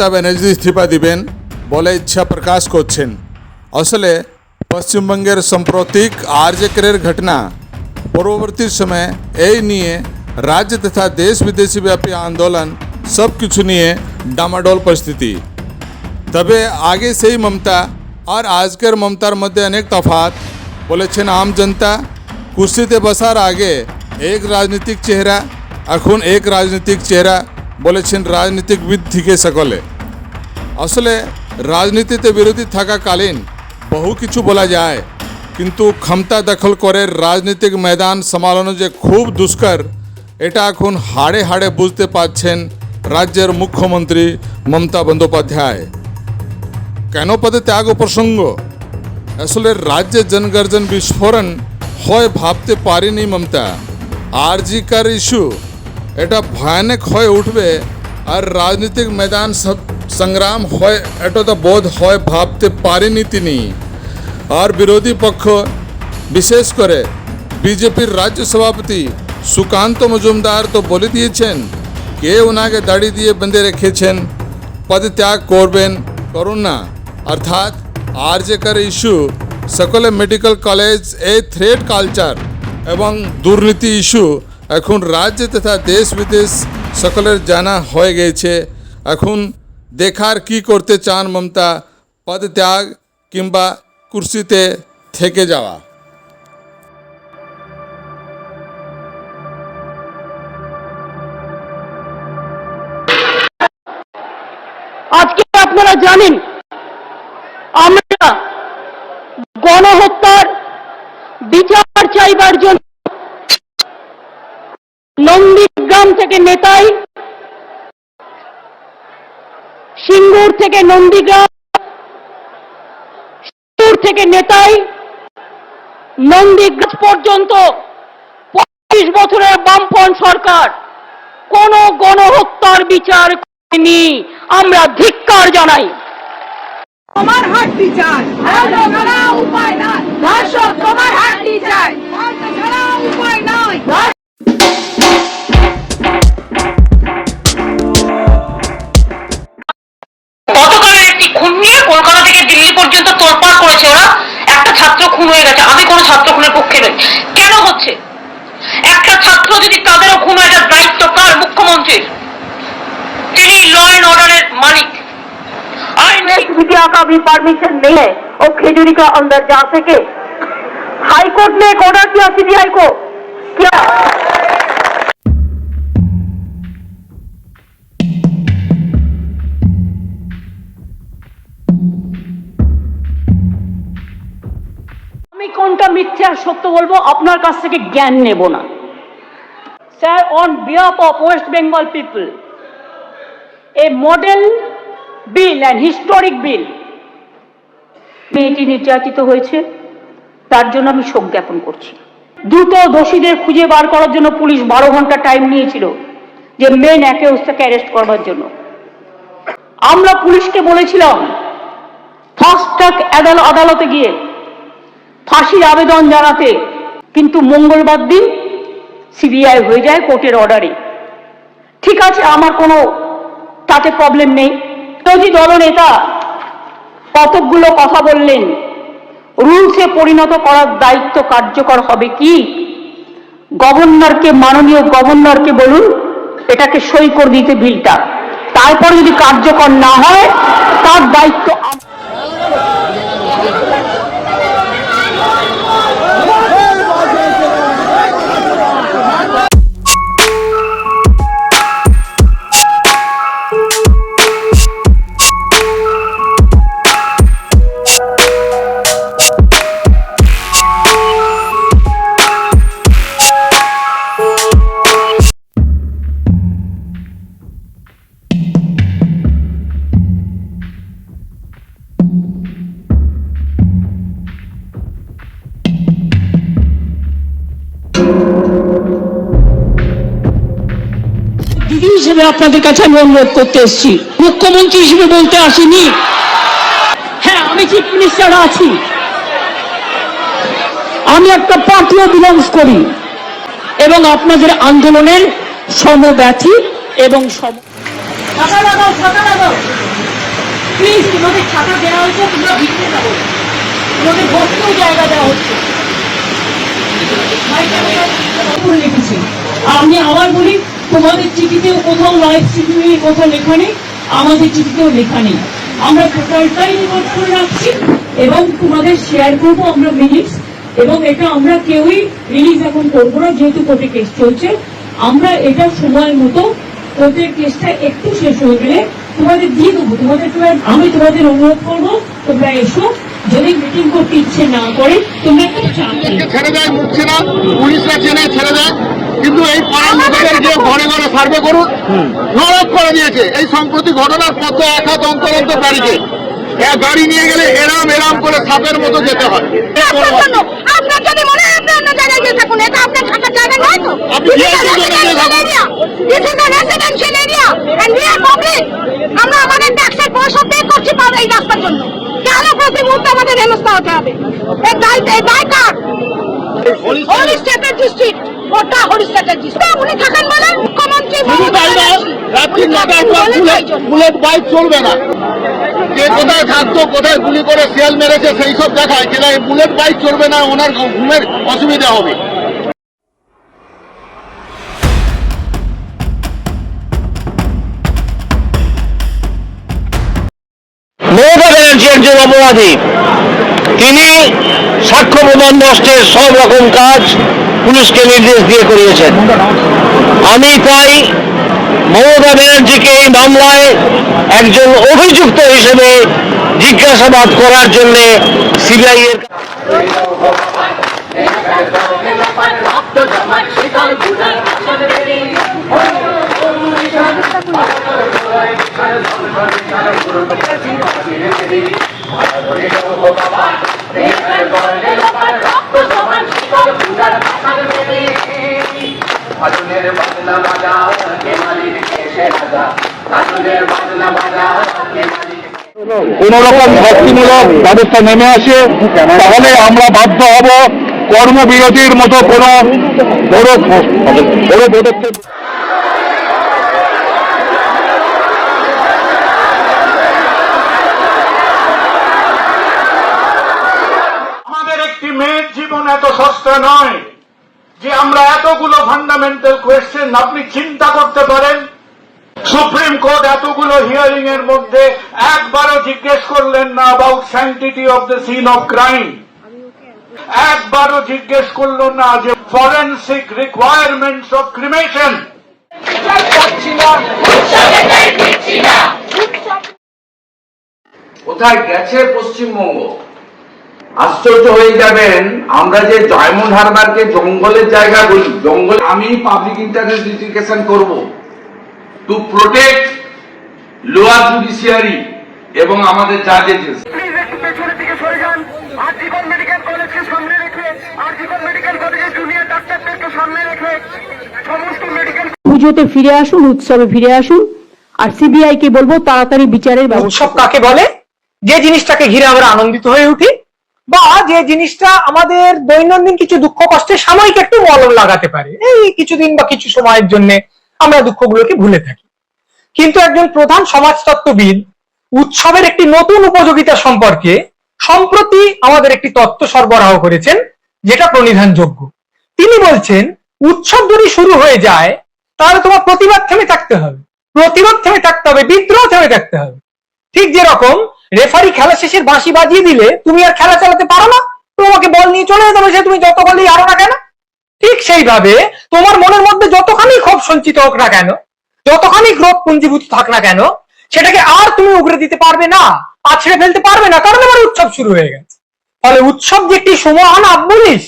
মমতা ব্যানার্জি ইস্তফা দিবেন বলে ইচ্ছা প্রকাশ করছেন। আসলে পশ্চিমবঙ্গের সাম্প্রতিক আর্যকের ঘটনা পরবর্তী সময়ে এই নিয়ে রাজ্য তথা দেশ বিদেশি ব্যাপী আন্দোলন সব কিছু নিয়ে ডামাডোল পরিস্থিতি। তবে আগে সেই মমতা আর আজকের মমতার মধ্যে অনেক তফাৎ বলেছেন আম জনতা। কুর্সিতে বসার আগে এক রাজনৈতিক চেহারা, এখন এক রাজনৈতিক চেহারা বলেছেন রাজনীতিকবিদ থেকে সকলে। আসলে রাজনীতিতে বিরোধী থাকাকালীন বহু কিছু বলা যায়, কিন্তু ক্ষমতা দখল করে রাজনৈতিক ময়দান সামলানো যে খুব দুষ্কর, এটা এখন হাড়ে হাড়ে বুঝতে পারছেন রাজ্যের মুখ্যমন্ত্রী মমতা বন্দ্যোপাধ্যায়। কেন পদে ত্যাগ প্রসঙ্গ? আসলে রাজ্যে জনগর্জন বিস্ফোরণ হয় ভাবতে পারিনি মমতা। আর জি কার ইস্যু? এটা ভয়ানক হয়ে উঠবে আর রাজনৈতিক ময়দান সংগ্রাম হয়, এটা তো বোধ হয় ভাবতে পারেনি তিনি। আর বিরোধী পক্ষ, বিশেষ করে বিজেপির রাজ্য সভাপতি সুকান্ত মজুমদার তো বলে দিয়েছেন কে ওনাকে দাড়ি দিয়ে বেঁধে রেখেছেন, পদত্যাগ করবেন, করুন না। অর্থাৎ আরজেকার ইস্যু, সকলে মেডিকেল কলেজ, এই থ্রেড কালচার এবং দুর্নীতি ইস্যু এখন রাজ্য তথা দেশ বিদেশ সকলের জানা হয়ে গেছে। এখন দেখার কি করতে চান মমতা পদত্যাগ কিংবা কুর্সিতে থেকে যাওয়া? আজকে আপনারা জানেন, আমরা গণহত্যার বিচার চাইবার জন্য নন্দীগ্রাম থেকে নেতাই, সিঙ্গুর থেকে নন্দীগ্রাম, সিঙ্গুর থেকে নেতাই, নন্দীগ্রাম পর্যন্ত পঁচিশ বছরের বামপন সরকার। কোন গণহত্যার বিচার করেনি। আমরা ধিক্কার জানাই। তোমার হাড্ডি চাই উপায় নাই। তোমার হাড্ডি চাই উপায় নাই। গতকালের একটি খুন নিয়ে কলকাতা থেকে দিল্লি পর্যন্ত তোলপাড় করেছে ওরা একটা ছাত্র খুন হয়ে গেছে আমি কোনো ছাত্র খুনের পক্ষে নই কেন হচ্ছে একটা ছাত্র যদি তাদেরও খুন হয় এটার দায়িত্ব কার মুখ্যমন্ত্রীর তিনি ল অ্যান্ড অর্ডারের মালিক আইন मीडिया का भी परमिशन नहीं है और खिजड़ी का अंदर जा सके हाई कोर्ट ने एक ऑर्डर किया सीबीआई को क्या মিথ্যে আর সত্য বলব, আপনার কাছ থেকে জ্ঞান নেব না। Sir on behalf of West Bengal people a model bill and historic bill মেয়েটি নির্যাতিত হয়েছে, তার জন্য আমি শোক জ্ঞাপন করছি। দ্রুত দোষীদের খুঁজে বার করার জন্য পুলিশ বারো ঘণ্টা টাইম নিয়েছিল, যে মেন একে ওস্তাকে অ্যারেস্ট করবার জন্য। আমরা পুলিশকে বলেছিলাম ফাস্ট ট্র্যাক আদালতে গিয়ে ফাঁসির আবেদন জানাতে। কিন্তু মঙ্গলবার দিন সিবিআই হয়ে যায় কোর্টের অর্ডারে ঠিক আছে, আমার কোনো তাতে প্রবলেম নেই। বিরোধী দলনেতা কতকগুলো কথা বললেন, রুলসে পরিণত করার দায়িত্ব কার্যকর হবে কি? গভর্নরকে, মাননীয় গভর্নরকে বলুন, এটাকে সই করে দিতে বিলটা। তারপর যদি কার্যকর না হয়, তার দায়িত্ব হিসেবে আপনাদের কাছে আমি অনুরোধ করতে এসেছি। মুখ্যমন্ত্রী হিসেবে বলতে আসিনি। হ্যাঁ আমি চিফ মিনিস্টার আছি। আমি একটা পার্টিও বিলংস করি এবং আপনাদের আন্দোলনের সমব্যথী এবং সম প্লিজ আমি আবার বলি তোমাদের চিঠিতেও কোথাও লাইভ স্ট্রিমিং কোথাও লেখা নেই, আমাদের চিঠিতেও লেখা নেই। আমরা টোটালটাই রেকর্ড করে রাখছি এবং তোমাদের শেয়ার করব আমরা মিনিটস এবং এটা আমরা কেউই রিলিজ এখন করব না, যেহেতু কোর্টে কেস চলছে। আমরা এটা সময় মতো কোর্টের কেসটা একটু শেষ হয়ে গেলে তোমাদের দিয়ে দেবো। তোমাদের আমি তোমাদের অনুরোধ করব, তোমরা এসো যদি মিটিং করতে ইচ্ছে না করে তোমরা একটা চাপ ছেড়ে দেয় মুখছে না পুলিশরা চেনে ছেড়ে দেয় কিন্তু এই পাড়ার লোকেদের গিয়ে ঘরে ঘরে সার্ভে করুন। নরক করে দিয়েছে। এই সম্প্রতি ঘটনার পর তো এক হাত অন্তর অন্তর গাড়িকে গাড়ি নিয়ে গেলে এরাম এরাম করে সাপের মতো যেতে হয়. আমরা আমাদের পয়সা পে করছি পাবে এই রাস্তার জন্য। কেন প্রতি মুহূর্তে আমাদের হেনস্থা হতে হবে? এই দায় এই দায় কার? হলি ডিস্ট্রিক্ট ওটা হলি ডিস্ট্রিক্ট উনি থাকেন বলে মুখ্যমন্ত্রী শুধু তাই না রাত্রি নটার পর বুলেট বাইক চলবে না। কে কোথায় থাকতো কোথায় গুলি করে শিয়াল মেরেছে সেই সব দেখায়। বুলেট বাইক চলবে না ওনার ঘুমের অসুবিধা হবে? একজন অপরাধী তিনি সাক্ষ্য প্রমাণ নষ্টের সব রকম কাজ পুলিশকে নির্দেশ দিয়ে করিয়েছেন আমি তাই মমতা ব্যানার্জিকে এই মামলায় একজন অভিযুক্ত হিসেবে জিজ্ঞাসাবাদ করার জন্য সিবিআই এর কোন রকম ভক্তিমূলক ব্যবস্থা নেমে আসে, তাহলে আমরা বাধ্য হব কর্মবিরতির মতো কোন বড় বড় পদক্ষেপ এত সস্তা নয় যে আমরা এতগুলো ফান্ডামেন্টাল কোয়েশ্চেন আপনি চিন্তা করতে পারেন? সুপ্রিম কোর্ট এতগুলো হিয়ারিং এর মধ্যে একবারও জিজ্ঞেস করলেন না about sanctity of the scene of crime একবারও জিজ্ঞেস করল না যে ফরেন্সিক রিকোয়ারমেন্টস অফ ক্রিমেশন কোথায় গেছে পশ্চিমবঙ্গ? আশ্চর্য হয়ে যাবেন আমরা যে ডায়মন্ড হারবারকে জঙ্গলের জায়গা বলি জঙ্গল আমি পাবলিক ইন্টারেস্ট লিটিগেশন করব। টু প্রোটেক্ট লোয়ার জুডিশিয়ারি এবং আমাদের জাজেস পুজোতে ফিরে আসুন উৎসবে ফিরে আসুন আর সিবিআই কে বলব তাড়াতাড়ি বিচারের ব্যবস্থা উৎসব কাকে বলে? যে জিনিসটাকে ঘিরে আমরা আনন্দিত হয়ে উঠি বা যে জিনিসটা আমাদের দৈনন্দিন কিছু দুঃখ কষ্টে সাময়িক একটু মলম লাগাতে পারে, এই কিছুদিন বা কিছু সময়ের জন্য আমরা দুঃখগুলোকে ভুলে থাকি। কিন্তু একজন প্রধান সমাজতত্ত্ববিদ উৎসবের একটি নতুন উপযোগিতা সম্পর্কে সম্প্রতি আমাদের একটি তত্ত্ব সরবরাহ করেছেন, যেটা প্রণিধানযোগ্য। তিনি বলছেন, উৎসব যদি শুরু হয়ে যায়, তাহলে তোমার প্রতিবাদ থেমে থাকতে হবে। প্রতিবাদ থেমে থাকতে হবে, বিদ্রোহ থেমে থাকতে হবে। ঠিক যেরকম রেফারি খেলা শেষের বাঁশি বাজিয়ে দিলে তুমি আর খেলা চালাতে পারো না। তোমাকে বল নিয়ে চলে যেতে হবে তুমি যত বললেই আরও না কেন? ঠিক সেইভাবে তোমার মনের মধ্যে যতখানি ক্ষোভ সঞ্চিত হোক না কেন, যতখানি ক্রোধ পুঞ্জীভূত থাক না কেন, সেটাকে আর তুমি উগরে দিতে পারবে না, আর ছেড়ে ফেলতে পারবে না, কারণ আমার উৎসব শুরু হয়ে গেছে। ফলে উৎসব যে একটি সমান আবলিস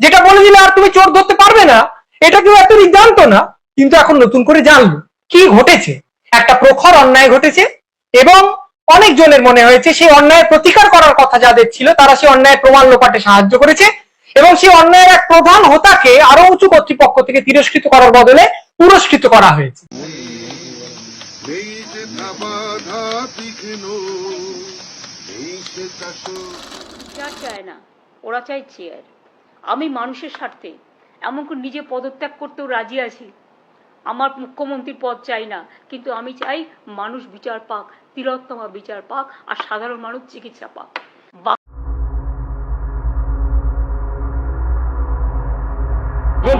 যেটা বলে দিলে আর তুমি চোর ধরতে পারবে না, এটা কেউ এতদিন জানতো না, কিন্তু এখন নতুন করে জানলো। কি ঘটেছে? একটা প্রখর অন্যায় ঘটেছে, এবং অনেক জনের মনে হয়েছে সেই অন্যায়ের প্রতিকার করার কথা যাদের ছিল, তারা সেই অন্যায়ের প্রমাণ লোপাটে সাহায্য করেছে এবং সেই অন্যায়ের এক প্রধান হোতাকে আরও উঁচু কর্তৃপক্ষ থেকে তিরস্কৃত করার বদলে পুরস্কৃত করা হয়েছে। না, ওরা চায় চেয়ার। আমি মানুষের স্বার্থে এমনকি নিজে পদত্যাগ করতেও রাজি আছি। আমার মুখ্যমন্ত্রীর পদ চাই না, কিন্তু আমি চাই মানুষ বিচার পাক তিলোত্তমা বিচার পাক আর সাধারণ মানুষ চিকিৎসা পাক।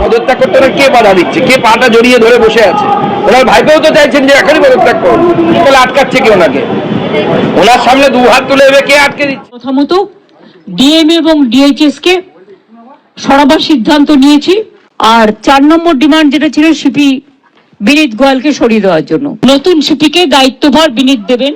পদত্যাগ করতে কে বাধা দিচ্ছে? কে পাটা জড়িয়ে ধরে বসে আছে? ওনার ভাইপেও তো চাইছেন যে এখনই পদত্যাগ করুন। তাহলে আটকাচ্ছে কে ওনাকে? ওনার সামনে দু হাত তুলে এবে কে আটকে দিচ্ছে? প্রথমত ডিএম এবং ডিএইচএস কে সরাবার সিদ্ধান্ত নিয়েছি। আর চার নম্বর ডিমান্ড যেটা ছিল সিপি বিনীত গোয়ালকে সরিয়ে দেওয়ার জন্য। নতুন সিপিকে দায়িত্বভার বিনীত দেবেন